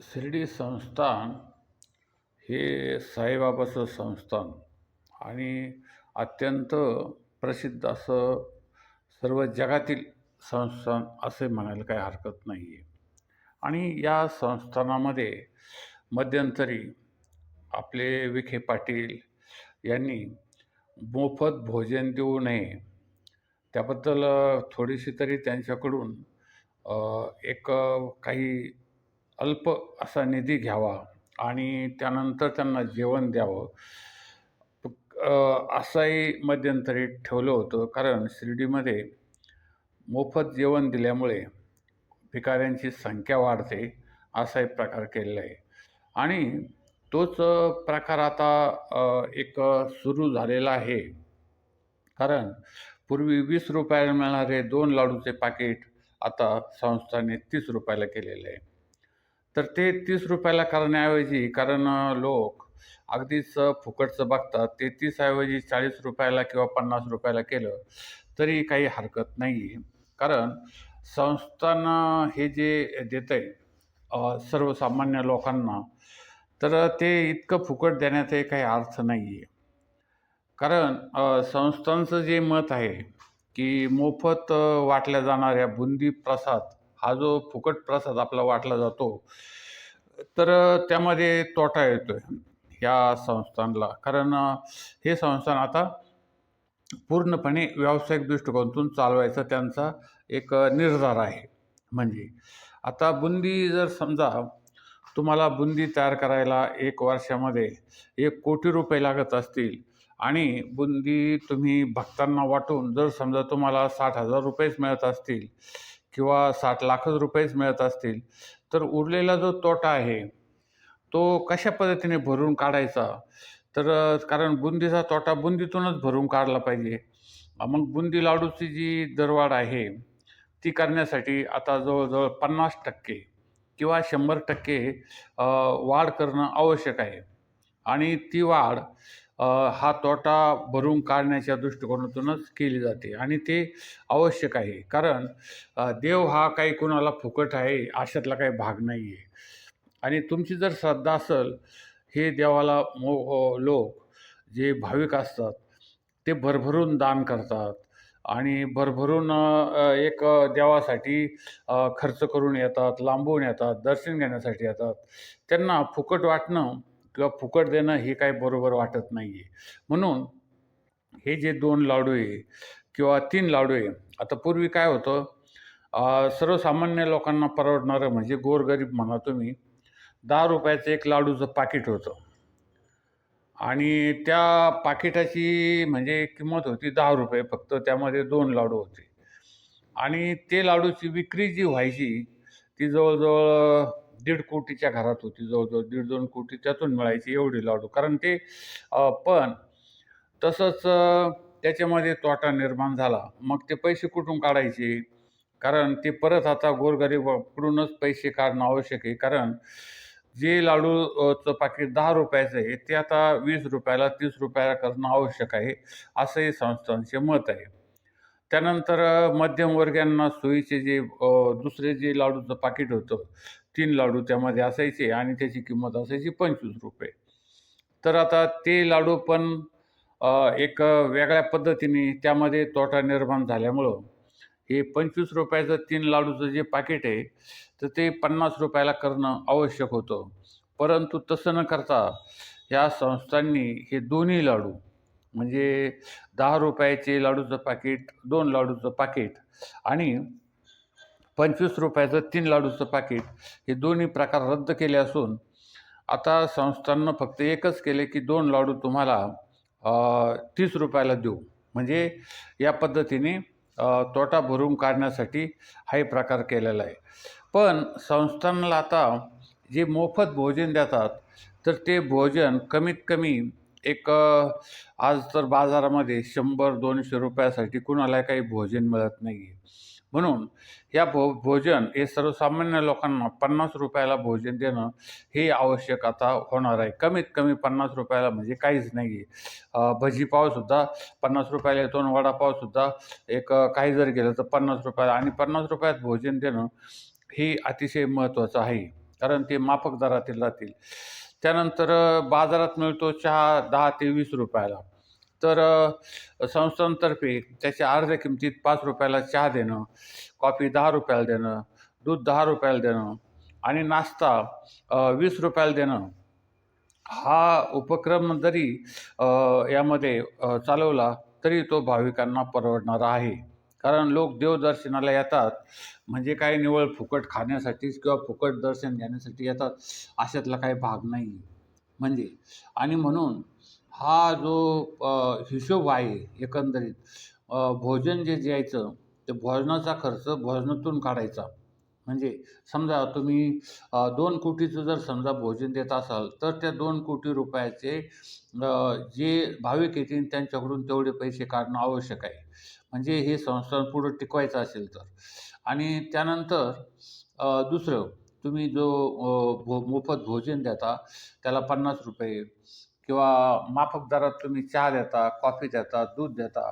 शिर्डी संस्थान हे साईबाबाचं संस्थान आणि अत्यंत प्रसिद्ध असं सर्व जगातील संस्थान असे म्हणायला काही हरकत नाही आहे. आणि या संस्थानामध्ये मध्यंतरी आपले विखे पाटील यांनी मोफत भोजन देऊ नये. त्याबद्दल थोडीशी तरी त्यांच्याकडून एक काही अल्प असा निधी घ्यावा आणि त्यानंतर त्यांना जेवण द्यावं. असाही असंही मध्यंतरी ठेवलं होतं. कारण शिर्डीमध्ये मोफत जेवण दिल्यामुळे भिकाऱ्यांची संख्या वाढते असाही प्रकार केलेला आहे. आणि तोच प्रकार आता एक सुरू झालेला आहे. कारण पूर्वी वीस रुपयाला मिळणारे दोन लाडूचे पाकिट आता संस्थाने तीस रुपयाला केलेले आहे. तर ते तीस रुपयाला करण्याऐवजी कारण लोक अगदीच फुकटचं बघतात ते तीसऐवजी चाळीस रुपयाला किंवा पन्नास रुपयाला केलं तरी काही हरकत नाही. आहे कारण संस्थान हे जे देतं आहे सर्वसामान्य लोकांना तर ते इतकं फुकट देण्याचाही काही अर्थ नाही आहे कारण संस्थांचं जे मत आहे की मोफत वाटल्या जाणाऱ्या बुंदी प्रसाद हा जो फुकट प्रसाद आपला वाटला जातो तर त्यामध्ये तोटा येतो आहे या संस्थानला. कारण हे संस्थान आता पूर्णपणे व्यावसायिक दृष्टिकोनातून चालवायचा त्यांचा एक निर्धार आहे. म्हणजे आता बुंदी जर समजा तुम्हाला बुंदी तयार करायला एक वर्षामध्ये एक कोटी रुपये लागत असतील आणि बुंदी तुम्ही भक्तांना वाटून जर समजा तुम्हाला साठ हजार रुपयेच मिळत असतील किंवा साठ लाखच रुपयेच मिळत असतील तर उरलेला जो तोटा आहे तो कशा पद्धतीने भरून काढायचा? तर कारण बुंदीचा तोटा बुंदीतूनच भरून काढला पाहिजे. मग बुंदी लाडूची जी दरवाढ आहे ती करण्यासाठी आता जवळजवळ पन्नास टक्के किंवा शंभर टक्के वाढ करणं आवश्यक आहे. आणि ती वाढ हा तोटा भरून काढण्याच्या दृष्टिकोनातूनच केली जाते आणि ते आवश्यक आहे. कारण देव हा काही कुणाला फुकट आहे अशातला काही भाग नाही आहे आणि तुमची जर श्रद्धा असेल हे देवाला मो लोक जे भाविक असतात ते भरभरून दान करतात आणि भरभरून एक देवासाठी खर्च करून येतात लांबून येतात दर्शन घेण्यासाठी येतात. त्यांना फुकट वाटणं किंवा फुकट देणं हे काय बरोबर वाटत नाही आहे म्हणून हे जे दोन लाडू आहे किंवा तीन लाडू आहे आता पूर्वी काय होतं सर्वसामान्य लोकांना परवडणारं म्हणजे गोरगरीब म्हणा तुम्ही दहा रुपयाचं एक लाडूचं पाकिट होतं. आणि त्या पाकिटाची म्हणजे किंमत होती दहा रुपये फक्त त्यामध्ये दोन लाडू होते. आणि ते लाडूची विक्री जी व्हायची ती जवळजवळ दीड कोटीच्या घरात होती जवळजवळ दीड दोन कोटी त्यातून मिळायची एवढी लाडू. कारण ते पण तसंच त्याच्यामध्ये तोटा निर्माण झाला. मग ते पैसे कुठून काढायचे? कारण ते परत आता गोरगरिबाकडूनच पैसे काढणं आवश्यक आहे. कारण जे लाडूचं पाकिट दहा रुपयाचं आहे ते आता वीस रुपयाला तीस रुपयाला करणं आवश्यक आहे असंही संस्थांचे मत आहे. त्यानंतर मध्यमवर्गीयांना सोयीचे जे दुसरे जे लाडूचं पाकिट होतं तीन लाडू त्यामध्ये असायचे आणि त्याची किंमत असायची पंचवीस रुपये. तर आता ते लाडू पण एक वेगळ्या पद्धतीने त्यामध्ये तोटा निर्माण झाल्यामुळं हे पंचवीस रुपयाचं तीन लाडूचं जे पाकिट आहे तर ते पन्नास रुपयाला करणं आवश्यक होतं. परंतु तसं न करता ह्या संस्थांनी हे दोन्ही लाडू म्हणजे दहा रुपयाचे लाडूचं पाकिट दोन लाडूचं पाकिट आणि पंचवीस रुपयाचं तीन लाडूचं पाकिट हे दोन्ही प्रकार रद्द केले असून आता संस्थांना फक्त एकच केले की दोन लाडू तुम्हाला तीस रुपयाला देऊ. म्हणजे या पद्धतीने तोटा भरून काढण्यासाठी हा प्रकार केलेला आहे. पण संस्थांना आता जे मोफत भोजन देतात तर ते भोजन कमीत कमी एक आज तर बाजारामध्ये शंभर दोनशे रुपयासाठी कुणाला काही भोजन मिळत नाही आहे म्हणून या भो भोजन हे सर्वसामान्य लोकांना पन्नास रुपयाला भोजन देणं हे आवश्यक आता होणार आहे. कमीत कमी पन्नास रुपयाला म्हणजे काहीच नाही आहे भजीपावसुद्धा पन्नास रुपयाला येतो आणि वडापावसुद्धा एक काही जर गेलं तर पन्नास रुपयाला आणि पन्नास रुपयात भोजन देणं हे अतिशय महत्त्वाचं आहे. कारण ते माफक दरातील राहतील. त्यानंतर बाजारात मिळतो चहा दहा ते वीस रुपयाला. तर संस्थांतर्फे त्याच्या अर्ध्या किमतीत पाच रुपयाला चहा देणं कॉफी दहा रुपयाला देणं दूध दहा रुपयाला देणं आणि नाश्ता वीस रुपयाला देणं. हा उपक्रम जरी यामध्ये चालवला तरी तो भाविकांना परवडणारा आहे. कारण लोक देवदर्शनाला येतात. म्हणजे काही निवळ फुकट खाण्यासाठीच किंवा फुकट दर्शन घेण्यासाठी येतात. अशातला काही भाग नाही. म्हणजे आणि म्हणून हा जो हिशोब आहे एकंदरीत भोजन जे द्यायचं ते भोजनाचा खर्च भोजनातून काढायचा. म्हणजे समजा तुम्ही दोन कोटीचं जर समजा भोजन देत असाल तर त्या दोन कोटी रुपयाचे जे भाविक येतील त्यांच्याकडून तेवढे पैसे काढणं आवश्यक आहे. म्हणजे हे संस्थान पुढं टिकवायचं असेल तर. आणि त्यानंतर दुसरं तुम्ही जो भो मोफत भोजन देता त्याला पन्नास रुपये किंवा माफक दरात तुम्ही चहा देता कॉफी देता दूध देता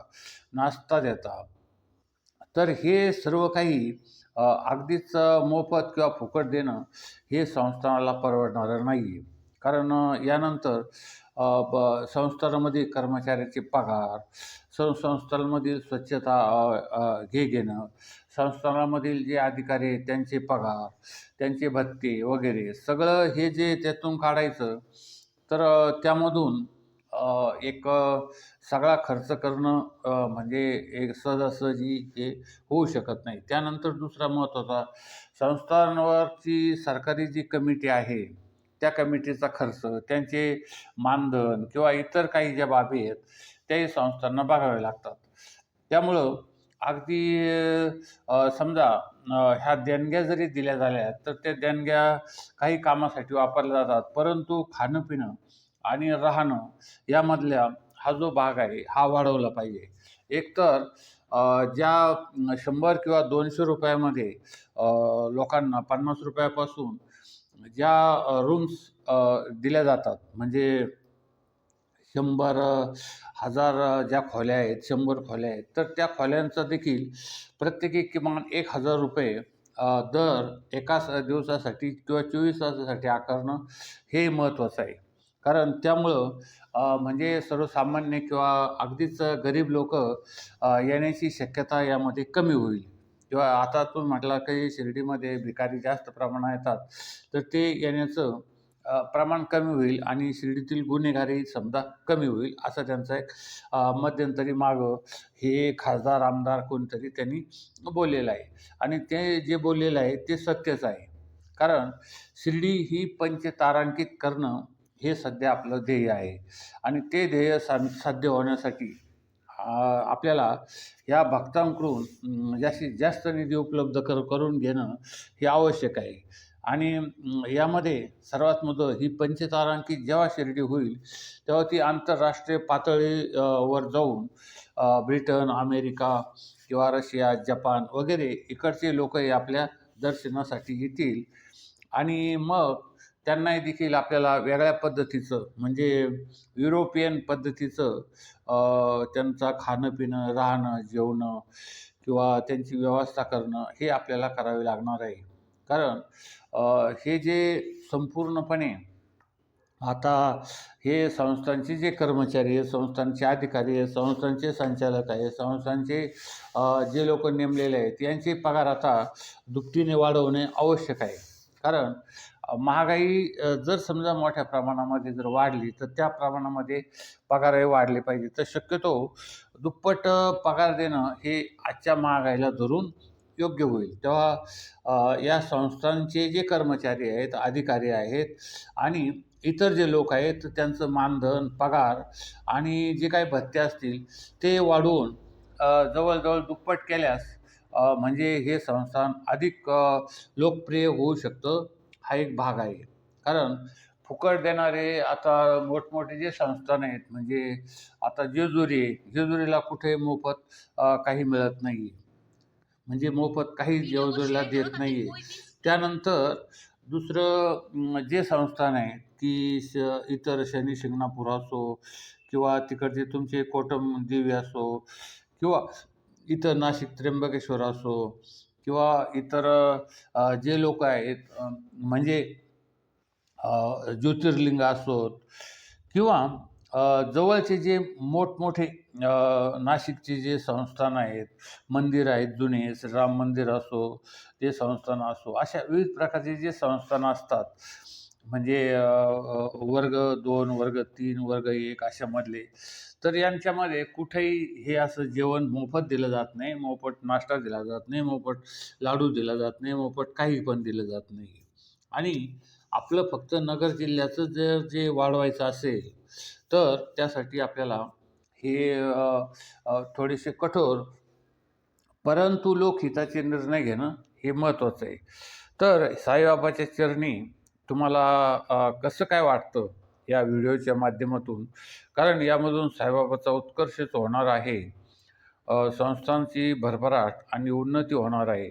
नाश्ता देता तर हे सर्व काही अगदीच मोफत किंवा फुकट देणं हे संस्थानाला परवडणारं नाही आहे कारण यानंतर ब संस्थानामध्ये कर्मचाऱ्याचे पगार सं संस्थांमधील स्वच्छता घे हे घेणं संस्थानामधील जे अधिकारी आहेत त्यांचे पगार त्यांचे भत्ते वगैरे सगळं हे जे त्यातून काढायचं तर त्यामधून एक सगळा खर्च करणं म्हणजे एक सहजासहजी हे होऊ शकत नाही. त्यानंतर दुसरा महत्त्वाचा संस्थांवरची सरकारी जी कमिटी आहे त्या कमिटीचा खर्च त्यांचे मानधन किंवा इतर काही ज्या बाबी आहेत त्याही संस्थांना बघाव्या लागतात. त्यामुळं अगदी समजा ह्या देणग्या जरी दिल्या झाल्या तर त्या देणग्या काही कामासाठी वापरल्या जातात. परंतु खाणं पिणं आणि राहणं यामधल्या हा जो भाग आहे हा वाढवला पाहिजे. एकतर ज्या शंभर किंवा दोनशे रुपयामध्ये लोकांना पन्नास रुपयापासून ज्या रूम्स दिल्या जातात म्हणजे शंभर हजार ज्या खोल्या आहेत शंभर खोल्या आहेत तर त्या खोल्यांचा देखील प्रत्येकी किमान एक हजार रुपये दर एका दिवसासाठी किंवा चोवीस तासासाठी आकारणं हे महत्त्वाचं आहे. कारण त्यामुळं म्हणजे सर्वसामान्य किंवा अगदीच गरीब लोक येण्याची शक्यता यामध्ये कमी होईल. किंवा आता तुम्ही म्हटला की शिर्डीमध्ये भिकारी जास्त प्रमाणात येतात तर ते येण्याचं प्रमाण कमी होईल आणि शिर्डीतील गुन्हेगारी समजा कमी होईल असा त्यांचा एक मध्यंतरी मागं हे खासदार आमदार कोणतरी त्यांनी बोललेलं आहे. आणि ते जे बोललेलं आहे ते सत्यच आहे. कारण शिर्डी ही पंचतारांकित करणं हे सध्या आपलं ध्येय आहे. आणि ते ध्येय सा साध्य होण्यासाठी आपल्याला या भक्तांकडून जास्तीत जास्त निधी उपलब्ध कर करून घेणं हे आवश्यक आहे. आणि यामध्ये सर्वात महत्त्व ही पंचतारांकित जेव्हा शिर्डी होईल तेव्हा ती आंतरराष्ट्रीय पातळीवर जाऊन ब्रिटन अमेरिका किंवा रशिया जपान वगैरे इकडचे लोकही आपल्या दर्शनासाठी येतील. आणि मग त्यांनाही देखील आपल्याला वेगळ्या पद्धतीचं म्हणजे युरोपियन पद्धतीचं त्यांचा खाणं पिणं राहणं जेवणं किंवा त्यांची व्यवस्था करणं हे आपल्याला करावे लागणार आहे. कारण हे जे संपूर्णपणे आता हे संस्थांचे जे कर्मचारी आहेत संस्थांचे अधिकारी आहेत संस्थांचे संचालक आहे संस्थांचे जे लोक नेमलेले आहेत यांचे पगार आता दुपटीने वाढवणे आवश्यक आहे. कारण महागाई जर समजा मोठ्या प्रमाणामध्ये जर वाढली तर त्या प्रमाणामध्ये पगारही वाढले पाहिजे. तर शक्यतो दुप्पट पगार देणं हे आजच्या महागाईला धरून योग्य होईल. तेव्हा या संस्थांचे जे कर्मचारी आहेत अधिकारी आहेत आणि इतर जे लोक आहेत त्यांचं मानधन पगार आणि जे काही भत्ते असतील ते वाढवून जवळजवळ दुप्पट केल्यास म्हणजे हे संस्थान अधिक लोकप्रिय होऊ शकतं हा एक भाग आहे. कारण फुकट देणारे आता मोठमोठे जे संस्थान आहेत म्हणजे आता जेजुरी आहे जेजुरीला कुठे मोफत काही मिळत नाही आहे म्हणजे मोफत काही जेजुरीला देत नाही आहे त्यानंतर दुसरं जे संस्थान आहे की श इतर शनी शिंगणापूर असो किंवा तिकडचे तुमचे कोटम देवी असो किंवा इथं नाशिक त्र्यंबकेश्वर असो किंवा इतर जे लोक आहेत म्हणजे ज्योतिर्लिंग असोत किंवा जवळचे जे मोठमोठे नाशिकचे जे संस्थान आहेत मंदिर आहेत जुने राम मंदिर असो ते संस्थान असो अशा विविध प्रकारचे जे संस्थान असतात म्हणजे वर्ग दोन वर्ग तीन वर्ग एक अशामधले तर यांच्यामध्ये कुठेही हे असं जेवण मोफत दिलं जात नाही मोफत नाश्ता दिला जात नाही मोफत लाडू दिला जात नाही मोफत काही पण दिलं जात नाही. आणि आपलं फक्त नगर जिल्ह्याचं जर जे वाढवायचं असेल तर त्यासाठी आपल्याला हे थोडीशी थोडेसे कठोर परंतु लोकहिताचे निर्णय घेणं हे महत्त्वाचं आहे. तर साईबाबाच्या चरणी तुम्हाला कसं काय वाटतं या व्हिडिओच्या माध्यमातून? कारण यामधून साईबाबाचा उत्कर्षच होणार आहे. संस्थांची भरभराट आणि उन्नती होणार आहे.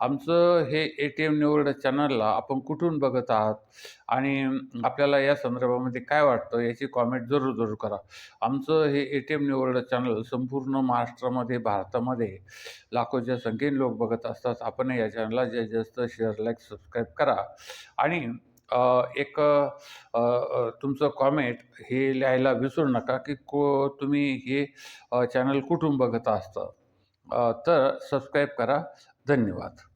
आमचं हे ए टी एम निवड चॅनलला आपण कुठून बघत आहात? आणि आपल्याला या संदर्भामध्ये काय वाटतं? याची कॉमेंट जरूर जरूर करा. आमचं हे ए टी एम निवड चॅनल संपूर्ण महाराष्ट्रामध्ये भारतामध्ये लाखोच्या संख्येने लोक बघत असतात. आपण या चॅनलला जास्तीत जास्त शेअर लाईक सबस्क्राईब करा. आणि एक तुमचं कॉमेंट हे लिहायला विसरू नका की को तुम्ही हे चॅनल कुठून बघत असतं. तर सबस्क्राईब करा. धन्यवाद.